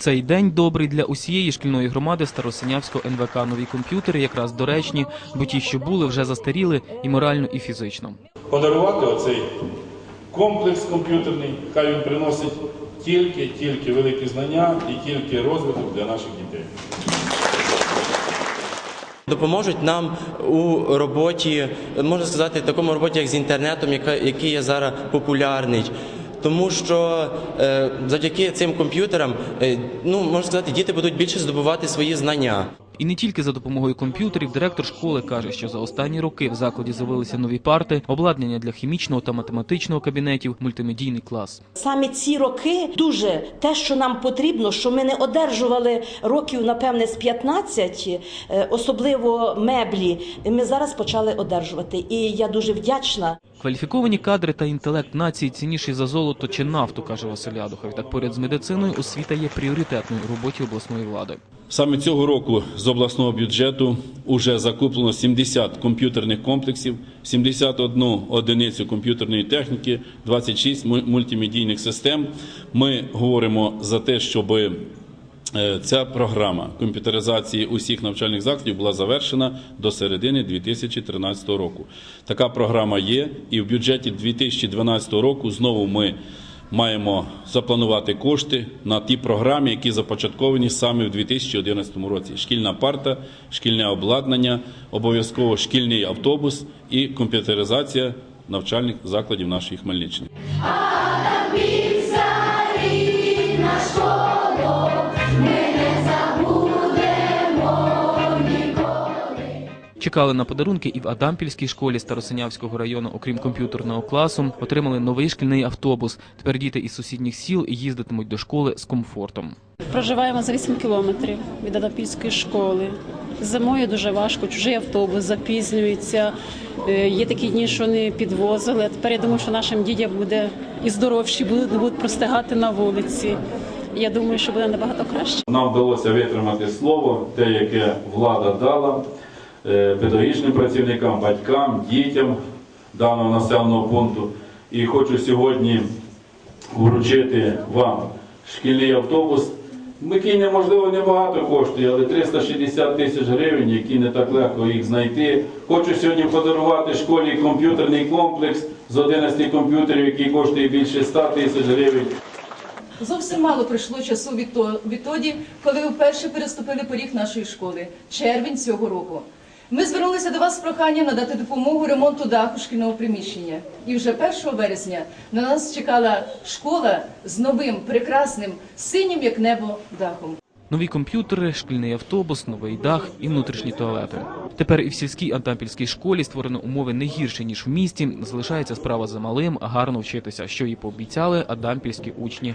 Цей день добрий для усієї шкільної громади Старосинявського НВК. Нові комп'ютери якраз доречні, бо ті, що були, вже застаріли і морально, і фізично. подарувати оцей комплекс комп'ютерний, хай він приносить тільки, тільки великі знання і тільки розвиток для наших дітей. допоможуть нам у роботі, можна сказати, такому роботі, як з інтернетом, яка, який є зараз популярний. Тому що е, завдяки цим комп'ютерам, е, ну можна сказати, діти будуть більше здобувати свої знання. І не тільки за допомогою комп'ютерів, директор школи каже, що за останні роки в закладі з'явилися нові парти, обладнання для хімічного та математичного кабінетів, мультимедійний клас. Саме ці роки дуже те, що нам потрібно, що ми не одержували років, напевне, з 15, е, особливо меблі. Ми зараз почали одержувати. І я дуже вдячна. Кваліфіковані кадри та інтелект нації цінніші за золото чи нафту, каже Василь Адухов. Так поряд з медициною освіта є пріоритетною у роботі обласної влади. Саме цього року з обласного бюджету вже закуплено 70 комп'ютерних комплексів, 71 одиницю комп'ютерної техніки, 26 му- мультимедійних систем. Ми говоримо за те, щоб е, ця програма комп'ютеризації усіх навчальних закладів була завершена до середини 2013 року. Така програма є, і в бюджеті 2012 року знову ми маємо запланувати кошти на ті програми, які започатковані саме в 2011 році. Шкільна парта, шкільне обладнання, обов'язково шкільний автобус і комп'ютеризація навчальних закладів нашої Хмельниччини. Чекали на подарунки і в Адампільській школі Старосинявського району, окрім комп'ютерного класу, отримали новий шкільний автобус. Тепер діти із сусідніх сіл їздитимуть до школи з комфортом. Проживаємо за 8 кілометрів від Адапільської школи. Зимою дуже важко, чужий автобус запізнюється. Е, Є такі дні, що не підвозили. А тепер я думаю, що нашим дітям буде і здоровші будуть, будуть простигати на вулиці. Я думаю, що буде набагато краще. Нам вдалося витримати слово, те, яке влада дала педагогічним працівникам, батькам, дітям даного населеного пункту. І хочу сьогодні вручити вам шкільний автобус, який неможливо небагато коштує, але 360 тисяч гривень, які не так легко їх знайти. Хочу сьогодні подарувати школі комп'ютерний комплекс з 11 комп'ютерів, який коштує більше 100 тисяч гривень. Зовсім мало пройшло часу відтоді, коли ви вперше переступили поріг нашої школи, червень цього року. Ми звернулися до вас з проханням надати допомогу ремонту даху шкільного приміщення. І вже 1 вересня на нас чекала школа з новим, прекрасним, синім як небо дахом. Нові комп'ютери, шкільний автобус, новий дах і внутрішні туалети. Тепер і в сільській Антампільській школі створено умови не гірші ніж в місті. Залишається справа за малим, гарно вчитися, що і пообіцяли адампільські учні.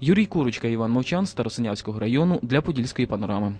Юрій Курочка, Іван Мовчан, Старосинявського району для Подільської панорами.